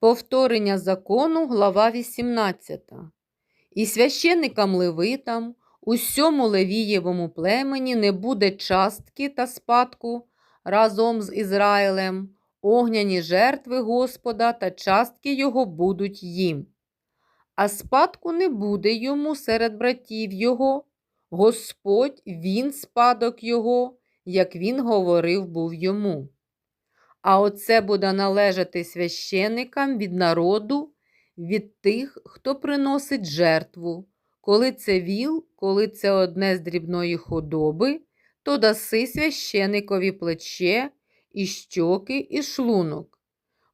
Повторення закону, глава 18. І священникам левитам, усьому левієвому племені не буде частки та спадку разом з Ізраїлем, огняні жертви Господа та частки його будуть їм. А спадку не буде йому серед братів його, Господь він спадок його, як він говорив був йому. А оце буде належати священикам від народу, від тих, хто приносить жертву. Коли це віл, коли це одне з дрібної худоби, то даси священикові плече, і щоки, і шлунок.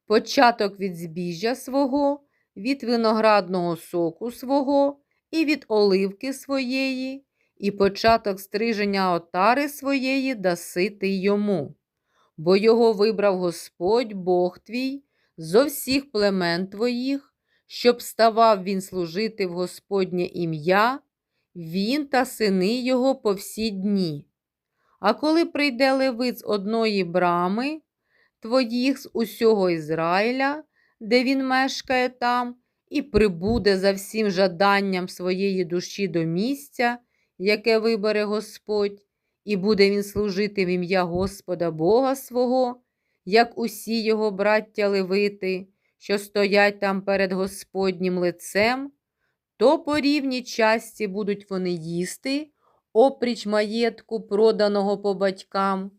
Початок від збіжжя свого, від виноградного соку свого, і від оливки своєї, і початок стриження отари своєї даси ти йому бо його вибрав Господь Бог твій зо всіх племен твоїх, щоб ставав він служити в Господнє ім'я, він та сини його по всі дні. А коли прийде левит з одної брами твоїх з усього Ізраїля, де він мешкає там, і прибуде за всім жаданням своєї душі до місця, яке вибере Господь, і буде він служити в ім'я Господа Бога свого, як усі його браття левити, що стоять там перед Господнім лицем, то по рівній часті будуть вони їсти, опріч маєтку, проданого по батькам,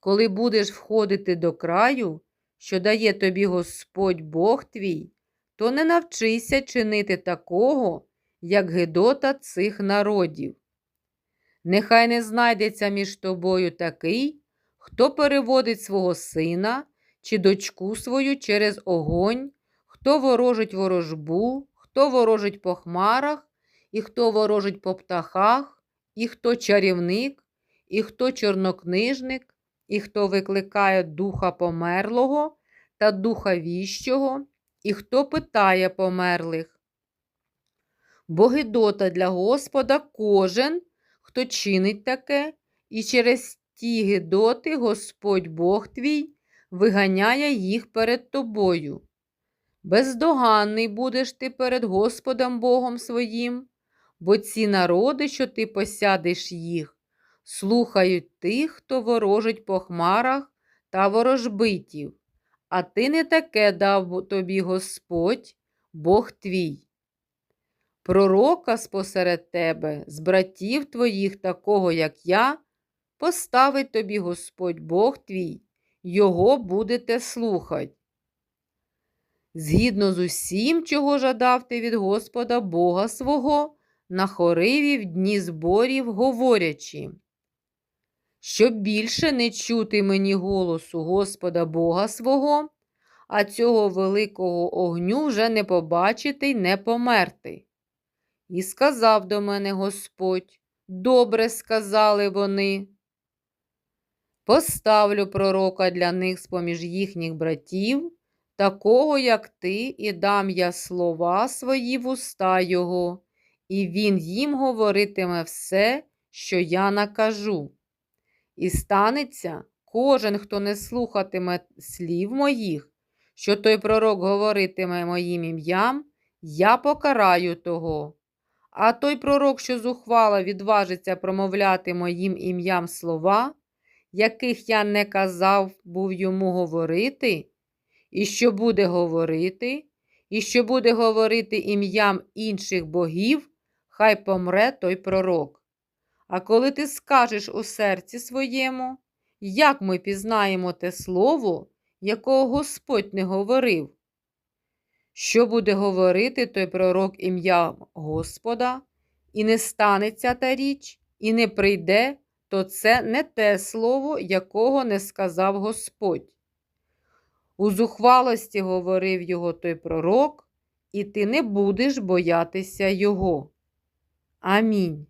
коли будеш входити до краю, що дає тобі Господь Бог твій, то не навчися чинити такого, як Гедота цих народів. Нехай не знайдеться між тобою такий, хто переводить свого сина чи дочку свою через огонь, хто ворожить ворожбу, хто ворожить по хмарах, і хто ворожить по птахах, і хто чарівник, і хто чорнокнижник, і хто викликає духа померлого та духа віщого, і хто питає померлих. Бо Гидота для Господа кожен хто чинить таке, і через ті гидоти Господь Бог твій виганяє їх перед тобою. Бездоганний будеш ти перед Господом Богом своїм, бо ці народи, що ти посядеш їх, слухають тих, хто ворожить по хмарах та ворожбитів, а ти не таке дав тобі Господь, Бог твій пророка спосеред тебе, з братів твоїх, такого, як я, поставить тобі Господь Бог твій, його будете слухать. Згідно з усім, чого жадав ти від Господа Бога свого, на хориві в дні зборів, говорячи, щоб більше не чути мені голосу Господа Бога свого, а цього великого огню вже не побачити й не померти. І сказав до мене Господь, добре сказали вони. Поставлю пророка для них з поміж їхніх братів, такого, як ти, і дам я слова свої в уста його, і він їм говоритиме все, що я накажу. І станеться кожен, хто не слухатиме слів моїх, що той пророк говоритиме моїм ім'ям, я покараю того. А той пророк, що зухвала відважиться промовляти моїм ім'ям слова, яких я не казав був йому говорити, і що буде говорити, і що буде говорити ім'ям інших богів, хай помре той пророк. А коли ти скажеш у серці своєму, як ми пізнаємо те слово, якого Господь не говорив? Що буде говорити той пророк ім'я Господа, і не станеться та річ, і не прийде, то це не те слово, якого не сказав Господь. У зухвалості говорив його той пророк, і ти не будеш боятися його. Амінь.